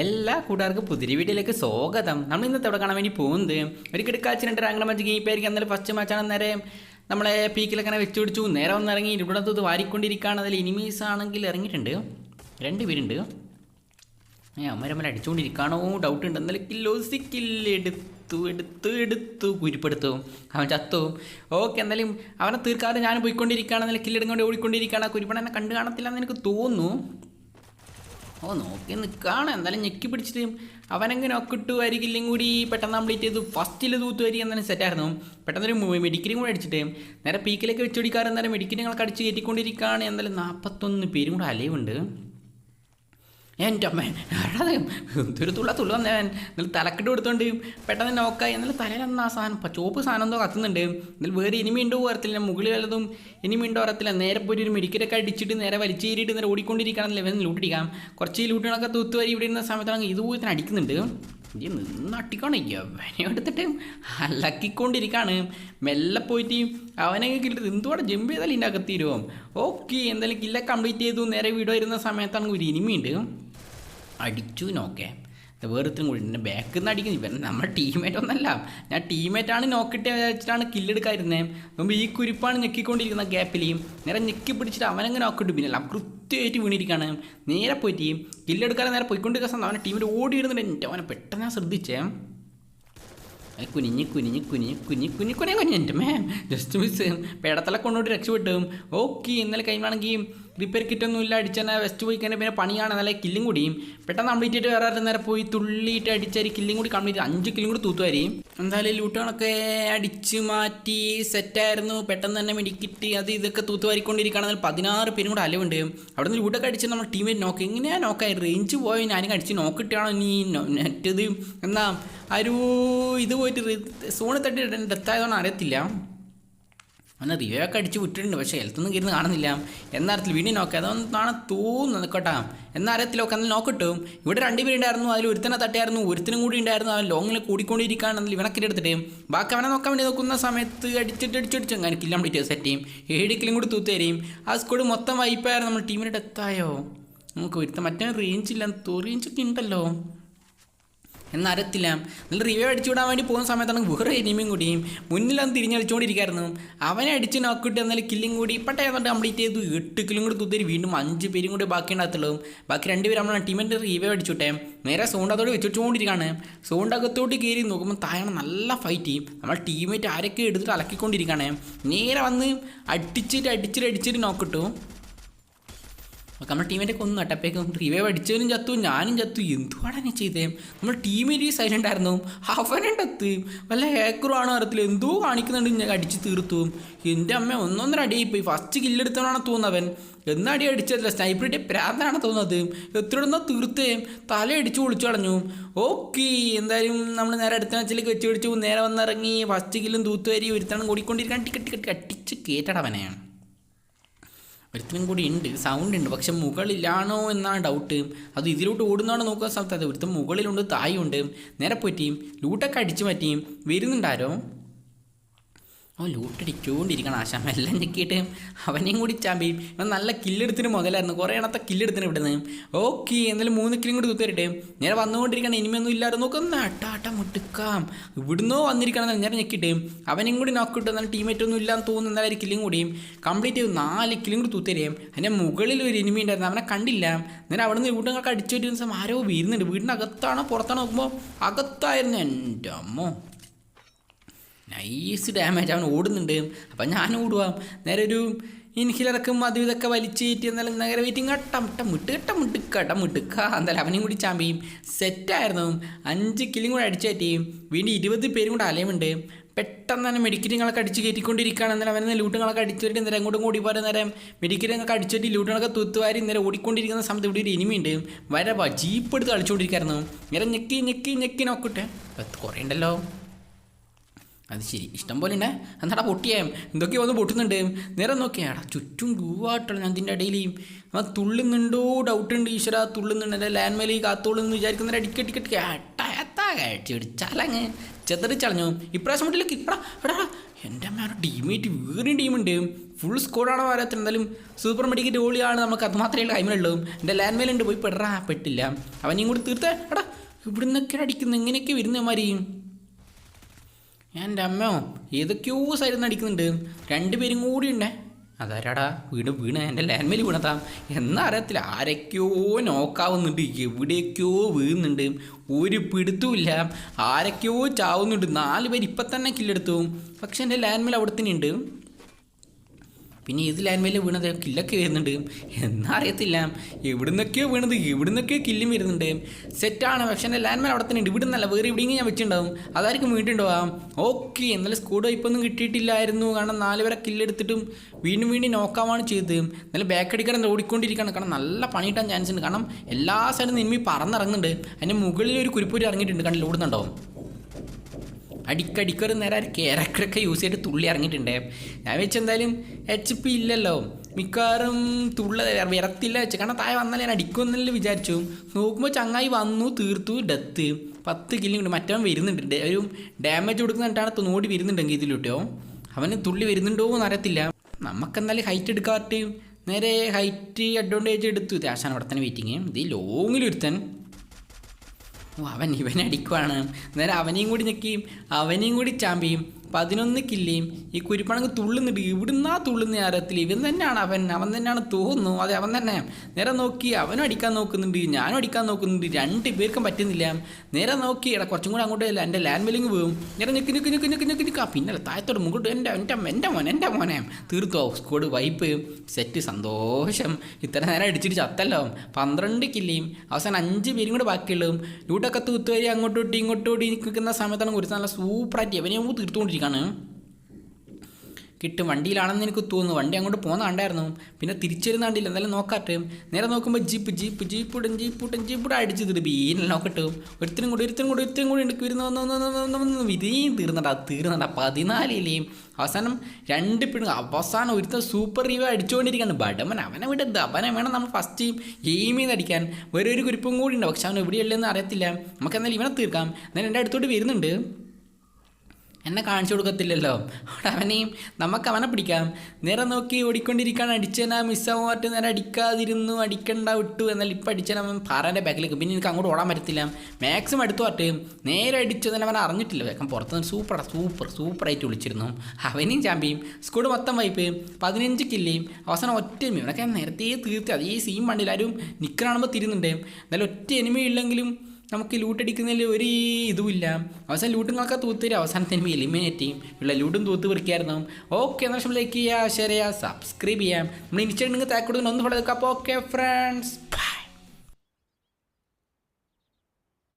എല്ലാ കൂട്ടുകാർക്കും പുതിരി വീട്ടിലേക്ക് സ്വാഗതം. നമ്മൾ ഇന്നത്തെ അവിടെ കാണാൻ വേണ്ടി പോകുന്നത് ഒരു കിടക്കാച്ച് രണ്ട് റാങ്ക് മാച്ച് ഗെയിം പേരിക്ക് എന്നാലും ഫസ്റ്റ് മാച്ചാണ് നേരെ നമ്മളെ പീക്കിലൊക്കെ അങ്ങനെ വെച്ച് പിടിച്ചു. നേരെ വന്നിറങ്ങി ഇവിടെ ഇത് വാരിക്കൊണ്ടിരിക്കുകയാണ്. അതിൽ ഇനിമീസ് ആണെങ്കിൽ ഇറങ്ങിയിട്ടുണ്ട്. രണ്ട് പേരുണ്ട്. ഏ അമ്മരമ്മ അടിച്ചുകൊണ്ടിരിക്കുകയാണോ. ഡൗട്ട് ഉണ്ട്. എന്നാലും കില്ലോസി കില്ല് എടുത്തു എടുത്തു എടുത്തു കുരിപ്പെടുത്തു. അവൻ ചത്തു. ഓക്കെ എന്നാലും അവനെ തീർക്കാതെ ഞാൻ പോയിക്കൊണ്ടിരിക്കുകയാണ്. എന്നാലും കില്ലെടുക്കൊണ്ട് ഓടിക്കൊണ്ടിരിക്കുകയാണ്. ആ കുരിപ്പണ എന്നെ കണ്ടു കാണത്തില്ല എന്ന് എനിക്ക് തോന്നുന്നു. ഓ നോക്കി നിൽക്കുകയാണ് എന്തായാലും ഞെക്കി പിടിച്ചിട്ട് അവനെങ്ങനെ ഒക്കിട്ടു വരികില്ലെങ്കിൽ കൂടി പെട്ടെന്ന് കംപ്ലീറ്റ് ചെയ്തു ഫസ്റ്റിൽ തൂത്തു വരിക എന്നാലും സെറ്റായിരുന്നു പെട്ടെന്നൊരു മെഡിക്കലും കൂടെ അടിച്ചിട്ട് നേരെ പീക്കിലേക്ക് വെച്ചുപിടിക്കാറ് എന്തായാലും മെഡിക്കലുകളൊക്കെ അടിച്ച് കയറ്റിക്കൊണ്ടിരിക്കുകയാണ് എന്തായാലും നാൽപ്പത്തൊന്ന് പേരും കൂടെ അലയുണ്ട് എന്റെ അമ്മ അടാതെ എന്തൊരു തുള്ള തുള്ള വന്നവൻ എന്നിട്ട് തലക്കിട്ട് കൊടുത്തോണ്ട് പെട്ടെന്ന് നോക്കായി എന്നാൽ തലയിലന്ന് ആ സാധനം ചോപ്പ് സാധനം എന്തോ കത്തുന്നുണ്ട്. എന്നാൽ വേറെ ഇനി ഉണ്ടോ വരത്തില്ല മുകളിൽ വല്ലതും ഇനി ഉണ്ടോ വരത്തില്ല നേരെ പോയി ഒരു മെഡിക്കലൊക്കെ അടിച്ചിട്ട് നേരെ വലിച്ചേരിയിട്ട് നേരെ ഓടിക്കൊണ്ടിരിക്കുകയാണ് ഇവൻ ലൂട്ടിടിക്കാം കുറച്ച് ലൂട്ടുകളൊക്കെ തൂത്ത് വരി ഇവിടെ ഇരുന്ന സമയത്താണ് ഇതുപോലെ തന്നെ അടിക്കുന്നുണ്ട്. ഇനി നിന്ന് അട്ടിക്കാണ്. അവനെ എടുത്തിട്ട് അലക്കിക്കൊണ്ടിരിക്കുകയാണ് മെല്ലെ പോയിട്ട് അവനെ കിട്ടിട്ട് എന്തുകൂടെ ജമ്പ് ചെയ്താലും ഇതിന്റെ അകത്തീരുമോ ഓക്കെ എന്തായാലും കില്ല കംപ്ലീറ്റ് ചെയ്തു. നേരെ വീഡിയോ ഇരുന്ന സമയത്താണ് ഒരു ഇനിമിയുണ്ട്. അടിച്ചു നോക്കേ. വേറൊരുത്തരും കൂടി എന്റെ ബാക്കിൽ നിന്ന് അടിക്കുന്നു. ഇപ്പം നമ്മൾ ടീമേറ്റ് ഒന്നല്ല. ഞാൻ ടീമേറ്റാണ് നോക്കിട്ട് വെച്ചിട്ടാണ് കില്ലെടുക്കാതിരുന്നത് മുമ്പ് ഈ കുരിപ്പാണ് ഞെക്കിക്കൊണ്ടിരിക്കുന്ന ഗ്യാപ്പിലെയും നേരെ ഞെക്കി പിടിച്ചിട്ട് അവനങ്ങനെ നോക്കിട്ട് പിന്നെ അവൻ കൃത്യമായിട്ട് വീണിരിക്കുകയാണ്. നേരെ പോയിട്ട് കില്ലെടുക്കാതെ നേരെ പോയിക്കൊണ്ടിരിക്കുന്ന സമയം അവനെ ടീമിൽ ഓടി ഇരുന്നിട്ട് എന്റെ അവനെ പെട്ടെന്ന് ഞാൻ ശ്രദ്ധിച്ചേ. കുനിഞ്ഞ് കുനിഞ്ഞ് കുനിഞ്ഞ് കുഞ്ഞി കുഞ്ഞി കുനിയ കുഞ്ഞ് എന്റെ മേ ജസ്റ്റ് മിസ് പേടത്തല കൊണ്ടോട്ട് രക്ഷപ്പെട്ടു. ഓക്കെ ഇന്നലെ കഴിഞ്ഞാണെങ്കിൽ റിപ്പയർ കിറ്റൊന്നുമില്ല അടിച്ചാൽ വെസ്റ്റ് പോയി കഴിഞ്ഞാൽ പിന്നെ പണിയാണ്. നല്ല കില്ലും കൂടിയും. പെട്ടെന്ന് കംപ്ലീറ്റ് ആയിട്ട് വേറെ നേരെ പോയി തുള്ളിയിട്ട് അടിച്ചാൽ കില്ലും കൂടി കംപ്ലീറ്റ് അഞ്ച് കില്ലും കൂടി തൂത്തുവാരി എന്തായാലും ലൂട്ടുകളൊക്കെ അടിച്ച് മാറ്റി സെറ്റായിരുന്നു പെട്ടെന്ന് തന്നെ മെഡിക്കിറ്റ് അത് ഇതൊക്കെ തൂത്തുവാരിക്കൊണ്ടിരിക്കുകയാണെങ്കിൽ പതിനാറ് പേരും കൂടെ അലവുണ്ട്. അവിടെ നിന്ന് ലൂട്ടൊക്കെ അടിച്ച് നമ്മൾ ടീമേറ്റ് നോക്ക് എങ്ങനെയാണ് നോക്കായി റേഞ്ച് പോയി? ഞാനും അടിച്ച് നോക്കിയിട്ടാണോ നീ നെറ്റത്? എന്നാ ഒരു ഇത് പോയിട്ട് സോണ് തട്ടി ഡെത്തായതുകൊണ്ട് അറിയത്തില്ല. അവനെ റിവ്യൂ ഒക്കെ അടിച്ച് വിട്ടിട്ടുണ്ട് പക്ഷേ ഹെൽത്തൊന്നും ഇരുന്ന് കാണുന്നില്ല. എന്നാരത്തിൽ വീണ്ടും നോക്കി അതൊന്നാണ് തോന്നുന്നത് കേട്ടാ. എന്നറിയത്തില്ല ഒക്കെ അന്ന് നോക്കിട്ടും ഇവിടെ രണ്ടുപേരുണ്ടായിരുന്നു അതിൽ ഒരുത്തനെ തട്ടിയായിരുന്നു ഒരുത്തനും കൂടി ഉണ്ടായിരുന്നു അവൻ ലോങ്ങിൽ കൂടിക്കൊണ്ടിരിക്കുകയാണെന്ന് ഇവനൊക്കെ എടുത്തിട്ട്. ബാക്കി അവനെ നോക്കാൻ വേണ്ടി നോക്കുന്ന സമയത്ത് അടിച്ചിട്ട് അടിച്ചടിച്ച് അങ്ങനെ കില്ലാം ഡീറ്റെയിൽസ് സെറ്റ് ചെയ്യും. ഏഴ് കിലും കൂടി തൂത്ത് തരും. ആ സ്കോഡ് മൊത്തം വൈപ്പായിരുന്നു നമ്മൾ ടീമിന്റെ എത്തായോ? നമുക്ക് ഒരുത്ത മറ്റേ റേഞ്ച് ഇല്ല റേഞ്ചൊക്കെ ഉണ്ടല്ലോ. എന്നറിയത്തില്ല നിങ്ങൾ റിവ്യൂ അടിച്ചു വിടാൻ വേണ്ടി പോകുന്ന സമയത്താണ് വേറെ എനിമിയും കൂടിയും മുന്നിലൊന്ന് തിരിഞ്ഞടിച്ചുകൊണ്ടിരിക്കായിരുന്നു അവനെ അടിച്ച് നോക്കിയിട്ട് എന്നാലും കില്ലും കൂടി. ഇപ്പട്ടെ എന്നിട്ട് കംപ്ലീറ്റ് ചെയ്തു. എട്ട് കില്ലും കൂടി തുത്തരി വീണ്ടും അഞ്ച് പേരും കൂടി ബാക്കി ഉണ്ടാകത്തുള്ളൂ. ബാക്കി രണ്ടുപേരും നമ്മളെ ടീമിന്റെ റിവ്യൂ അടിച്ചുട്ടെ നേരെ സോണ്ടത്തോട് വെച്ചുകൊണ്ടിരിക്കുകയാണ് സൗണ്ട് അകത്തോട്ട് കയറി നോക്കുമ്പോൾ താഴെ നല്ല ഫൈറ്റ് ചെയ്യും നമ്മൾ ടീമേറ്റ് ആരൊക്കെ എടുത്തിട്ട് അലക്കിക്കൊണ്ടിരിക്കുകയാണ്. നേരെ വന്ന് അടിച്ചിട്ട് അടിച്ചിട്ട് അടിച്ചിട്ട് നോക്കിട്ടു നമ്മുടെ ടീമിന്റെ ഒക്കെ ഒന്ന് അട്ടപ്പേക്കും റിവൈവ് അടിച്ചവനും ചത്തു ഞാനും ചത്തു. എന്തുവാടാ ഞാൻ ചെയ്തേ? നമ്മൾ ടീമേറ്റ് സൈലന്റ് ആയിരുന്നു? അവനുണ്ടത്ത് വല്ല ഹേക്കറും ആണോ അറത്തിൽ എന്തോ കാണിക്കുന്നുണ്ട് ഞാൻ അടിച്ച് തീർത്തു. എന്റെ അമ്മ ഒന്നൊന്നര അടിയായി പോയി ഫസ്റ്റ് കില്ലെടുത്തവനാണ് തോന്നുന്നവൻ എന്നടി അടി അടിച്ചതല്ല സ്നൈപ്പറിന്റെ പ്രാന്താണ് തോന്നുന്നത്. എത്ര ഇടുന്നോ തീർത്തേ. തല അടിച്ച് ഒളിച്ചു കളഞ്ഞു. ഓക്കെ എന്തായാലും നമ്മൾ നേരെ അടുത്ത മാച്ചിലേക്ക് വെച്ച് പിടിച്ചു നേരെ വന്നിറങ്ങി. ഫസ്റ്റ് കില്ലും തൂത്തുവരി ഒരുത്തണം കൂടിക്കൊണ്ടിരിക്കാൻ ടിക്കറ്റ് ടിക്കറ്റ് അടിച്ച് കയറ്റടവനെയാണ് ഒരുത്തനും കൂടി ഉണ്ട്. സൗണ്ട് ഉണ്ട്. പക്ഷെ മുകളിലാണോ എന്നാണ് ഡൗട്ട് അത് ഇതിലോട്ട് ഓടുന്നതാണോ നോക്കുക സ്ഥലത്ത്. അത് ഒരുത്തൻ മുകളിലുണ്ട് തായുണ്ട് നേരെ പറ്റിയും ലൂട്ടൊക്കെ അടിച്ചു മാറ്റിയും വരുന്നുണ്ടാരോ? ഓ ലൂട്ടടിച്ചുകൊണ്ടിരിക്കണം ആശാം. എല്ലാം ഞെക്കിയിട്ട് അവനെയും കൂടി ചാമ്പിയും ഇവൻ നല്ല കില്ലെടുത്തിന് മുതലായിരുന്നു. കുറേ എണ്ണത്തെ കില്ലെടുത്തിന് ഇവിടുന്ന്. ഓക്കെ എന്നാലും മൂന്ന് കിലും കൂടി കുത്തിരട്ടെ നേരെ വന്നുകൊണ്ടിരിക്കണം ഇനിമയൊന്നും ഇല്ലാതെ നോക്കുന്ന അട്ടാട്ട മുട്ടുക്കാം. ഇവിടുന്നോ വന്നിരിക്കണം നേരെ ഞെക്കിയിട്ട് അവനെയും കൂടി നോക്കിയിട്ട് എന്നാൽ ടീമേറ്റ് ഒന്നും ഇല്ലാന്ന് തോന്നുന്നു. എന്നാലും കില്ലും കൂടിയും കംപ്ലീറ്റ് ചെയ്ത് നാല് കിലും കൂടി തൂത്തരയും അതിന്റെ മുകളിൽ ഒരു എനിമി ഉണ്ടായിരുന്നു. അവനെ കണ്ടില്ല. നേരെ അവിടുന്ന് നിന്ന് വീട്ടിനൊക്കെ അടിച്ചു വരുന്ന ദിവസം ആരോ വീരുന്നുണ്ട് വീടിന്റെ അകത്താണോ പുറത്താണോ നോക്കുമ്പോൾ അകത്തായിരുന്നു. എന്റെ അമ്മോ. നൈസ് ഡാമേജ് അവൻ ഓടുന്നുണ്ട്. അപ്പം ഞാൻ ഓടുവാം. നേരെ ഒരു ഇൻഹിലറക്കും അതും ഇതൊക്കെ വലിച്ചേറ്റി എന്നാലും നേരെ വെയിറ്റിംഗ് കട്ട മുട്ട മുട്ട് കെട്ട മുട്ടുക്കട്ട മുട്ടുക്ക എന്തായാലും അവനെയും കൂടി ചാമ്പിയും സെറ്റായിരുന്നു അഞ്ച് കിലും കൂടെ അടിച്ചേറ്റിയും വീണ്ടും ഇരുപത് പേരും കൂടെ അലയുമുണ്ട് പെട്ടെന്ന് തന്നെ മെഡിക്കറ്റുകളൊക്കെ അടിച്ച് കയറ്റിക്കൊണ്ടിരിക്കുകയാണ്. എന്നാലും അവനെ ലൂട്ടുകളൊക്കെ അടിച്ചു വരിട്ട്. നേരം അങ്ങോട്ടും കൂടി പോരാ നേരം മെഡിക്കറ്റുകളൊക്കെ അടിച്ചിട്ട് ലൂട്ടുകളൊക്കെ തൂത്തുവാരി നേരെ ഓടിക്കൊണ്ടിരിക്കുന്ന സമയത്ത് ഇവിടെ ഒരു ഇനിമയുണ്ട് വരവാ ജീപ്പ് എടുത്ത് കളിച്ചുകൊണ്ടിരിക്കുകയായിരുന്നു. നേരെ ഞെക്കി ഞെക്കി ഞെക്കി നോക്കട്ടെ കുറേ ഉണ്ടല്ലോ. അത് ശരി. ഇഷ്ടം പോലെ ഉണ്ടേ. എന്നാടാ പൊട്ടിയേ? എന്തൊക്കെയോ വന്ന് പൊട്ടുന്നുണ്ട്. നേരെ നോക്കിയാടാ ചുറ്റും ഗൂവായിട്ടുള്ള ഞാൻ ഇതിന്റെ ഇടയിൽ. ആ തുള്ളുന്നുണ്ടോ? ഡൗട്ട് ഉണ്ട് ഈശ്വര. തുള്ളുന്നുണ്ട്. എന്റെ ലാൻഡ് മേലെ എന്ന് വിചാരിക്കുന്നവരെ അടിക്കടിക്കട്ടി ചലങ്ങ്. ചെതറിച്ചളഞ്ഞു ഇപ്രാവശ്യം മുട്ടിലേക്ക് എടാ എടാ എന്റെ അമ്മ ടീമേറ്റ് വേറെയും ടീമുണ്ട് ഫുൾ സ്കോഡാണോ വരാത്ത എന്തായാലും. സൂപ്പർ മെഡിക്കറ്റ് ഓളിയാണ് നമുക്ക് അത് മാത്രമേ ടൈമിലുള്ളൂ എന്റെ ലാൻഡ് മേലുണ്ട് പോയി പെടാ പെട്ടില്ല. അവനെയും കൂടി തീർത്തേ. എടാ ഇവിടുന്നൊക്കെ അടിക്കുന്നു? അടിക്കുന്നു എങ്ങനെയൊക്കെ വരുന്നമാരി എന്റെ അമ്മയോ? ഏതൊക്കെയോ സൈഡിൽ നിന്ന് അടിക്കുന്നുണ്ട് രണ്ടുപേരും കൂടി ഉണ്ടേ. അതാരാടാ? വീട് വീണ് എന്റെ ലാൻഡ്മേൽ വീണതാ. എന്നറിയത്തില്ല ആരൊക്കെയോ നോക്കാവുന്നുണ്ട് എവിടെയൊക്കെയോ വീഴുന്നുണ്ട്. ഒരു പിടുത്തുമില്ല ആരൊക്കെയോ ചാവുന്നുണ്ട്. നാല് പേര് ഇപ്പം തന്നെ കില്ലെടുത്തു പക്ഷെ എന്റെ ലാൻഡ്മേൽ അവിടെ തന്നെ ഉണ്ട് പിന്നെ ഏത് ലാൻഡ്മേലിൽ വീണത് കില്ലൊക്കെ വരുന്നുണ്ട്. എന്നാ അറിയത്തില്ല എവിടുന്നൊക്കെയോ വീണത് എവിടുന്നൊക്കെയോ കില്ലും വരുന്നുണ്ട്. സെറ്റാണ് പക്ഷെ എന്റെ ലാൻഡ്മേൽ അവിടെ തന്നെ ഉണ്ട്. ഇവിടുന്നല്ല. വേറെ എവിടെയെങ്കിലും ഞാൻ വെച്ചിട്ടുണ്ടാവും. അതായിരിക്കും വീട്ടുണ്ടാവാം ഓക്കെ എന്നാലും സ്കൂഡ് വൈപ്പൊന്നും കിട്ടിയിട്ടില്ലായിരുന്നു. കാരണം നാല് പേരെ കില്ലെടുത്തിട്ടും വീണ്ടും വീണ്ടും നോക്കാമാണ് ചെയ്തത്. എന്നാലും ബാക്ക് അടിക്കാരൻ ഓടിക്കൊണ്ടിരിക്കുകയാണ്. കാരണം നല്ല പണി പണിയിട്ടാൻ ചാൻസ് ഉണ്ട്. കാരണം എല്ലാ സൈഡിൽ നിന്ന് ഇനിമി പറന്നിറങ്ങുന്നുണ്ട്. അതിന്റെ മുകളിൽ ഒരു കുരിപ്പൂരി ഇറങ്ങിയിട്ടുണ്ട്. കണ്ടില്ല? ഓടുന്നുണ്ടാവും. അടിക്കടിക്കൊരു നേരം ക്യാരക്ടറൊക്കെ യൂസ് ചെയ്തിട്ട് തുള്ളി ഇറങ്ങിയിട്ടുണ്ട്. ഞാൻ വെച്ച് എന്തായാലും എച്ച് പി ഇല്ലല്ലോ. മിക്കവാറും തുള്ള വിറത്തില്ല വെച്ച്. കാരണം താഴെ വന്നാൽ ഞാൻ അടിക്കുമെന്നല്ലേ വിചാരിച്ചു. നോക്കുമ്പോൾ ചങ്ങായി വന്നു തീർത്തു ഡെത്ത്. പത്ത് കില്ലും ഉണ്ട് മറ്റവൻ വരുന്നുണ്ട്. ഒരു ഡാമേജ് കൊടുക്കുന്നിട്ടാണ് നോടി വരുന്നുണ്ടെങ്കിൽ ഇതിലോട്ടോ. അവന് തുള്ളി വരുന്നുണ്ടോ എന്ന് അറിയത്തില്ല. നമുക്കെന്തായാലും ഹൈറ്റ് എടുക്കാട്ട്. നേരെ ഹൈറ്റ് അഡ്വാന്റേജ് എടുത്തു. ദേശാണ് അവിടെ തന്നെ വെയിറ്റിങ് ഇത് ലോങ്ങിലൊരുത്തൻ അവൻ ഇവനെ അടിക്കുവാണ്. നേരെ അവനെയും കൂടി നിൽക്കുകയും അവനെയും കൂടി ചാമ്പിയും പതിനൊന്ന് കില്ലിയും ഈ കുരിപ്പണങ്ങ് തുള്ളുന്നുണ്ട് ആ തുള്ളുന്ന ആരത്തിൽ ഇവൻ തന്നെയാണ് അവൻ. അവൻ തന്നെയാണ് തോന്നുന്നു. അതെ അവൻ തന്നെ. നേരെ നോക്കി അവനും അടിക്കാൻ നോക്കുന്നുണ്ട്. ഞാനും അടിക്കാൻ നോക്കുന്നുണ്ട്. രണ്ട് പേർക്കും പറ്റുന്നില്ല. നേരെ നോക്കി എടാ കുറച്ചും കൂടെ അങ്ങോട്ട് എന്റെ ലാൻഡ് വെല്ലിങ് പോകും നേരെ നിൽക്ക് നിൽക്ക് നിൽക്ക് നിൽക്ക് നിൽക്ക് ഞെക്കി. പിന്നെ താഴത്തോട് മുമ്പോട്ട് എന്റെ എന്റെ എന്റെ മോൻ എന്റെ മോനെ. തീർത്തോ സ്കോഡ് വൈപ്പ് സെറ്റ് സന്തോഷം. ഇത്ര നേരം അടിച്ചിട്ട് ചത്തല്ലോ. പന്ത്രണ്ട് കില്ലിയും അവസാനം അഞ്ച് പേരും കൂടെ ബാക്കിയുള്ളൂ ലൂട്ടൊക്കെ തൂത്തുവരി അങ്ങോട്ടോട്ടി ഇങ്ങോട്ടോട്ടി നിൽക്കുന്ന സമയത്താണ് കുറിച്ച് നല്ല സൂപ്പറായിട്ട് എവനെയോ തീർത്തുകൊണ്ടിരിക്കുകയാണ് കിട്ടും വണ്ടിയിലാണെന്ന് എനിക്ക് തോന്നുന്നു. വണ്ടി അങ്ങോട്ട് പോകുന്ന കണ്ടായിരുന്നു. പിന്നെ തിരിച്ചിരുന്ന കണ്ടില്ല. എന്തായാലും നോക്കാട്ടെ. നേരെ നോക്കുമ്പോൾ ജീപ്പ് ജീപ്പ് ജീപ്പിടും ജീപ്പിടും ജീപ്പിടും അടിച്ച് തീർ ബീനെ നോക്കട്ടെ ഒരുത്തരും കൂടി ഒരുത്തരും കൂടി ഒരുത്തരും കൂടി ഉണ്ട് വരുന്ന വിധിയും തീർന്നടാ തീർന്നടാ. പതിനാലിലേയും. അവസാനം രണ്ട് പിണ അവസാനം ഒരുത്തൻ സൂപ്പർ റിവ്യൂ അടിച്ചുകൊണ്ടിരിക്കുകയാണ് ബഡമൻ അവനെ വിടരുത്. അവനെ വേണം നമ്മൾ ഫസ്റ്റ് എയിം ചെയ്ത് അടിക്കാൻ. വേറെ ഒരു കുരിപ്പും കൂടി ഉണ്ട് പക്ഷെ അവൻ എവിടെയുള്ളതെന്ന് അറിയത്തില്ല. നമുക്ക് എന്തായാലും ഇവനെ തീർക്കാം. എന്നാലും എന്റെ അടുത്തോട്ട് വരുന്നുണ്ട്. എന്നെ കാണിച്ചു കൊടുക്കത്തില്ലല്ലോ. അവനെയും നമുക്ക് അവനെ പിടിക്കാം. നേരെ നോക്കി ഓടിക്കൊണ്ടിരിക്കാൻ അടിച്ചനാ മിസ്സാവാൻ പറ്റും നേരെ അടിക്കാതിരുന്നു അടിക്കണ്ട വിട്ടു എന്നാൽ ഇപ്പം അടിച്ചാൽ അവൻ പാറേന്റെ ബാക്കിലേക്ക് പിന്നെ എനിക്ക് അങ്ങോട്ട് ഓടാൻ പറ്റത്തില്ല. മാക്സിമം അടുത്ത് പറ്റ് നേരെ അടിച്ചു തന്നെ അവൻ അറിഞ്ഞിട്ടില്ല. വേഗം പുറത്തുനിന്ന് സൂപ്പർ സൂപ്പർ സൂപ്പറായിട്ട് വിളിച്ചിരുന്നു. അവനെയും ചാമ്പിയും സ്കൂഡ് മൊത്തം വൈപ്പ് പതിനഞ്ച് കില്ലേയും അവസാനം ഒറ്റ എനിമി ഇവനൊക്കെ നേരത്തെ തീർത്ത്. അതേ സീൻ വണ്ടിയിൽ ആരും നിൽക്കണാകുമ്പോൾ തിരുന്നുണ്ട് എന്നാലും ഒറ്റ എനിമി ഇല്ലെങ്കിലും നമുക്ക് ലൂട്ട് അടിക്കുന്നതിൽ ഒരു ഇതുമില്ല. അവസാനം ലൂട്ടും നമുക്ക് തൂത്തരും. തരും അവസാനത്തിന് എലിമിനേറ്റ് ചെയ്യും. പിള്ളേർ ലൂട്ടും തൂത്ത് പിടിക്കായിരുന്നു ഓക്കെ എന്നാൽ ലൈക്ക് ചെയ്യുക ഷെയർ ചെയ്യുക സബ്സ്ക്രൈബ് ചെയ്യാം. നമ്മൾ ഇൻസ്റ്റാഗ്രാമിൽ താക്കോട് ഒന്ന് ഫോളോ എടുക്കാം അപ്പോൾ ഓക്കെ ഫ്രണ്ട്സ്